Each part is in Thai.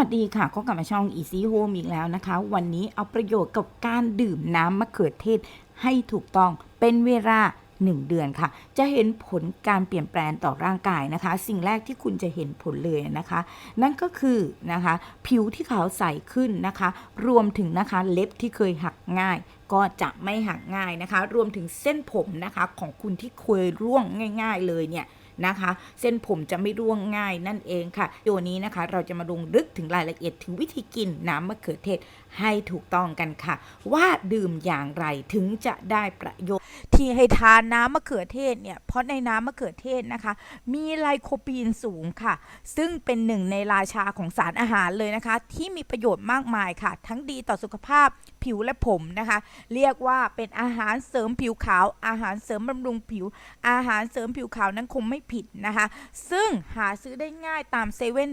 วัสดีค่ะก็กลับมาช่อง Easy Home อีกแล้วนะคะ วันนี้เอาประโยชน์กับการดื่มน้ำมะเขือเทศให้ถูกต้องเป็นเวลา 1 เดือนค่ะ จะเห็นผลการเปลี่ยนแปลงต่อร่างกายนะคะ สิ่งแรกที่คุณจะเห็นผลเลยนะคะ นั่นก็คือนะคะ ผิวที่ขาวใสขึ้นนะคะ รวมถึงนะคะเล็บที่เคยหักง่ายก็จะไม่หักง่ายนะคะ รวมถึงเส้นผมนะคะของคุณที่เคยร่วงง่าย ๆ เลยเนี่ย นะคะ เส้นผมจะไม่ร่วงง่ายนั่นเองค่ะโยนี้นะคะ เราจะมาลงลึกถึงรายละเอียดถึงวิธีกินน้ำมะเขือเทศให้ถูกต้องกันค่ะ ว่าดื่มอย่างไรถึงจะได้ประโยชน์ ที่ให้ทานน้ำมะเขือเทศเนี่ยเพราะในน้ำมะเขือเทศนะคะ มีไลโคปีนสูงค่ะ ซึ่งเป็นหนึ่งในราชาของสารอาหารเลยนะคะ ที่มีประโยชน์มากมายค่ะ ทั้งดีต่อสุขภาพผิวและผมนะคะ เรียกว่าเป็นอาหารเสริมผิวขาว อาหารเสริมบำรุงผิว อาหารเสริมผิวขาวนั้นคงไม่ผิดนะคะ ซึ่งหาซื้อได้ง่ายตามเซเว่น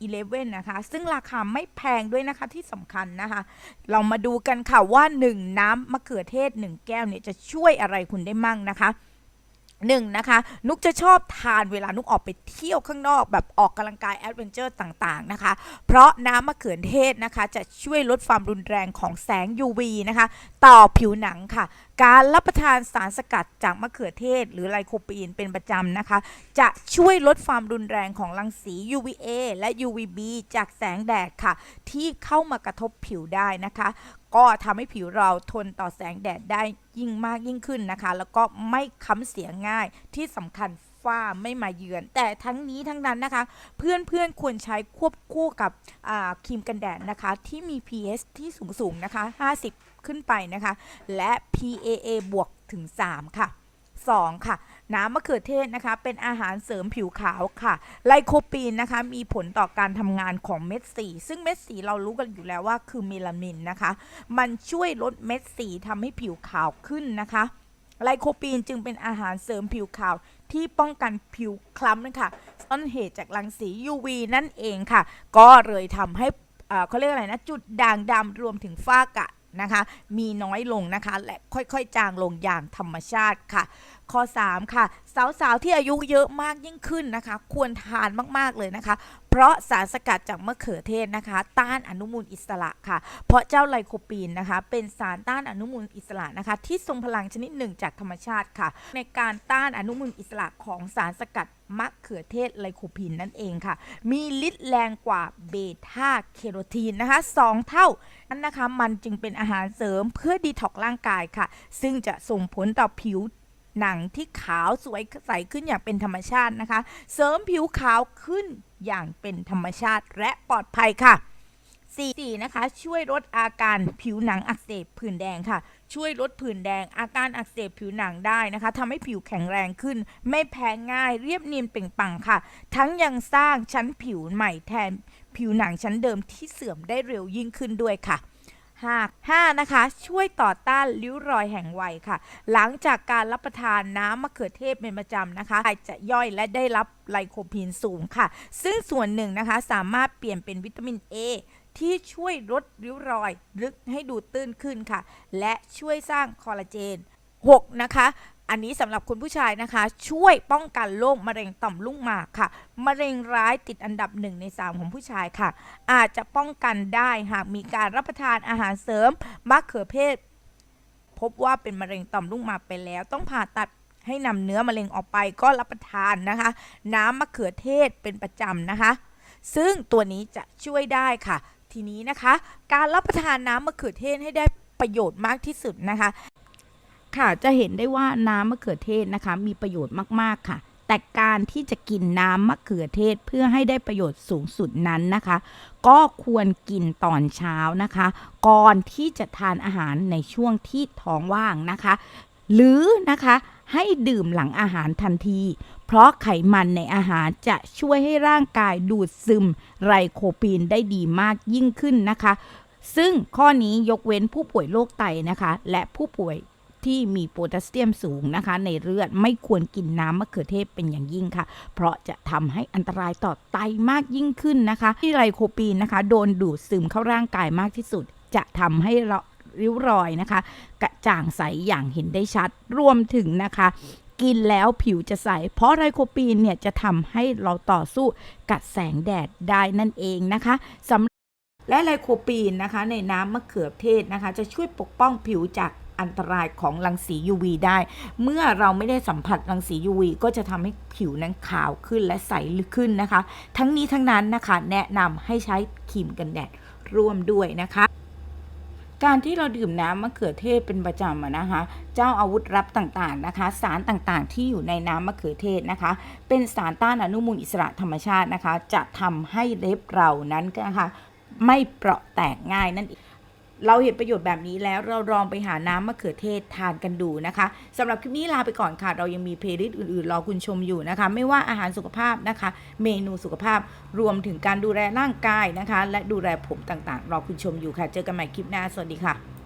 อีเลฟเว่นนะคะ ซึ่งราคาไม่แพงด้วยนะคะที่สำคัญนะคะ เรามาดูกันค่ะว่า 1 น้ำมะเขือเทศ 1 แก้วเนี่ยจะช่วยอะไรคุณได้มั่งนะคะหนึ่งนะคะนุกจะชอบทานเวลานุกออกไปเที่ยวข้างนอก แบบออกกำลังกายแอดเวนเจอร์ต่างๆนะคะ เพราะน้ำมะเขือเทศนะคะ จะช่วยลดความรุนแรงของแสง UV นะคะ ต่อผิวหนังค่ะ การรับประทานสารสกัดจากมะเขือเทศ หรือไลโคปีนเป็นประจำนะคะ จะช่วยลดความรุนแรงของรังสี UVA และ UVB จากแสงแดดค่ะ ที่เข้ามากระทบผิวได้นะคะ ก็ทำให้ผิวเราทนต่อแสงแดดได้ยิ่งมากยิ่งขึ้นนะคะ แล้วก็ไม่ค้ำเสียง่ายที่สำคัญฝ้าไม่มาเยือน แต่ทั้งนี้ทั้งนั้นนะคะ เพื่อนๆควรใช้ควบคู่กับครีมกันแดดนะคะ ที่มี pH ที่สูงๆนะคะ 50 ขึ้นไปนะคะ และ PAA บวกถึง 3 ค่ะ 2 ค่ะ น้ำมะเขือเทศนะคะ เป็นอาหารเสริมผิวขาวค่ะ ไลโคปีนนะคะ มีผลต่อการทำงานของเม็ดสี ซึ่งเม็ดสีเรารู้กันอยู่แล้วว่าคือเมลานินนะคะ มันช่วยลดเม็ดสีทำให้ผิวขาวขึ้นนะคะ ไลโคปีนจึงเป็นอาหารเสริมผิวขาวที่ป้องกันผิวคล้ำนะคะต้นเหตุจากรังสี UV นั่นเองค่ะ ก็เลยทำให้เขาเรียกอะไรนะ จุดด่างดำรวมถึงฝ้ากระ นะคะ มีน้อยลงนะคะ และค่อยๆ จางลงอย่างธรรมชาติค่ะ ข้อ 3 ค่ะ สาวๆ ที่อายุเยอะมากยิ่งขึ้นนะคะ ควรทานมากๆเลยนะคะ ราะสารสกัดจากมะเขือเทศนะคะ ต้านอนุมูลอิสระค่ะ เพราะเจ้าไลโคปีนนะคะ เป็นสารต้านอนุมูลอิสระนะคะ ที่ทรงพลังชนิดหนึ่งจากธรรมชาติค่ะ ในการต้านอนุมูลอิสระของสารสกัดมะเขือเทศไลโคปีนนั่นเองค่ะ มีฤทธิ์แรงกว่าเบต้าแคโรทีนนะคะสองเท่านั้นนะคะ มันจึงเป็นอาหารเสริมเพื่อดีท็อกร่างกายค่ะ ซึ่งจะส่งผลต่อผิว หนังที่ขาวสวยใสขึ้นอย่างเป็นธรรมชาตินะคะ เสริมผิวขาวขึ้นอย่างเป็นธรรมชาติและปลอดภัยค่ะ 4. นะคะ ช่วยลดอาการผิวหนังอักเสบผื่นแดงค่ะ ช่วยลดผื่นแดง อาการอักเสบผิวหนังได้นะคะทำให้ผิวแข็งแรงขึ้น ไม่แพ้ง่ายเรียบเนียนเปล่งปลังค่ะ ทั้งยังสร้างชั้นผิวใหม่แทนผิวหนังชั้นเดิมที่เสื่อมได้เร็วยิ่งขึ้นด้วยค่ะ 5 5นะคะ ช่วยต่อต้านริ้วรอยแห่งวัยค่ะ หลังจากการรับประทานน้ำมะเขือเทศเป็นประจำนะคะจะย่อยและได้รับไลโคพีนสูงค่ะ ซึ่งส่วนหนึ่งนะคะสามารถเปลี่ยนเป็นวิตามิน A ที่ช่วยลดริ้วรอยลึกให้ดูตื้นขึ้นค่ะ และช่วยสร้างคอลลาเจน 6 นะคะ อันนี้สำหรับคุณผู้ชายนะคะ ช่วยป้องกันโรคมะเร็งต่อมลูกหมากค่ะ มะเร็งร้ายติดอันดับ1ใน3ของผู้ชายค่ะ อาจจะป้องกันได้หากมีการรับประทานอาหารเสริมมะเขือเทศพบว่าเป็นมะเร็งต่อมลูกหมากไปแล้ว ต้องผ่าตัดให้นำเนื้อมะเร็งออกไปก็รับประทานนะคะ น้ำมะเขือเทศเป็นประจำนะคะ ซึ่งตัวนี้จะช่วยได้ค่ะ ทีนี้นะคะ การรับประทานน้ำมะเขือเทศให้ได้ประโยชน์มากที่สุดนะคะ ค่ะ จะเห็นได้ว่าน้ำมะเขือเทศนะคะ มีประโยชน์มากๆค่ะ แต่การที่จะกินน้ำมะเขือเทศเพื่อให้ได้ประโยชน์สูงสุดนั้นนะคะ ก็ควรกินตอนเช้านะคะ ก่อนที่จะทานอาหารในช่วงที่ท้องว่างนะคะ หรือนะคะให้ดื่มหลังอาหารทันที เพราะไขมันในอาหารจะช่วยให้ร่างกายดูดซึมไรโคปีนได้ดีมากยิ่งขึ้นนะคะ ซึ่งข้อนี้ยกเว้นผู้ป่วยโรคไตนะคะ และผู้ป่วย ที่มีโพแทสเซียมสูงนะคะ ในเลือดไม่ควรกินน้ำมะเขือเทศเป็นอย่างยิ่งค่ะ เพราะจะทำให้อันตรายต่อไตมากยิ่งขึ้นนะคะ ที่ไรโคปีนนะคะ โดนดูดซึมเข้าร่างกายมากที่สุด จะทำให้เราริ้วรอยนะคะ กระจ่างใสอย่างเห็นได้ชัดรวมถึงนะคะ กินแล้วผิวจะใส เพราะไรโคปีนเนี่ยจะทำให้เราต่อสู้กับแสงแดดได้นั่นเองนะคะสำและไลโคปีนนะคะ ในน้ำมะเขือเทศนะคะ จะช่วยปกป้องผิวจาก อันตรายของรังสี UV ได้ เมื่อเราไม่ได้สัมผัสรังสี UV ก็จะทำให้ผิวนั้นขาวขึ้นและใสขึ้นนะคะ ทั้งนี้ทั้งนั้นนะคะ แนะนำให้ใช้ครีมกันแดดร่วมด้วยนะคะการที่เราดื่มน้ำมะเขือเทศเป็นประจำนะคะ เจ้าอาวุธลับต่างๆนะคะ สารต่างๆ ที่อยู่ในน้ำมะเขือเทศนะคะ เป็นสารต้านอนุมูลอิสระธรรมชาตินะคะ จะทำให้เล็บเรานั้นนะคะ ไม่เปราะแตกง่ายนั่นเอง เราเห็นประโยชน์แบบนี้แล้วเราลองไปหาน้ำมะเขือเทศทานกันดูนะคะสำหรับคลิปนี้ลาไปก่อนค่ะ เรายังมีเพลย์ลิสต์อื่นๆ รอคุณชมอยู่นะคะ ไม่ว่าอาหารสุขภาพนะคะ เมนูสุขภาพรวมถึงการดูแลร่างกายนะคะ และดูแลผมต่างๆ รอคุณชมอยู่ค่ะ เจอกันใหม่คลิปหน้า สวัสดีค่ะ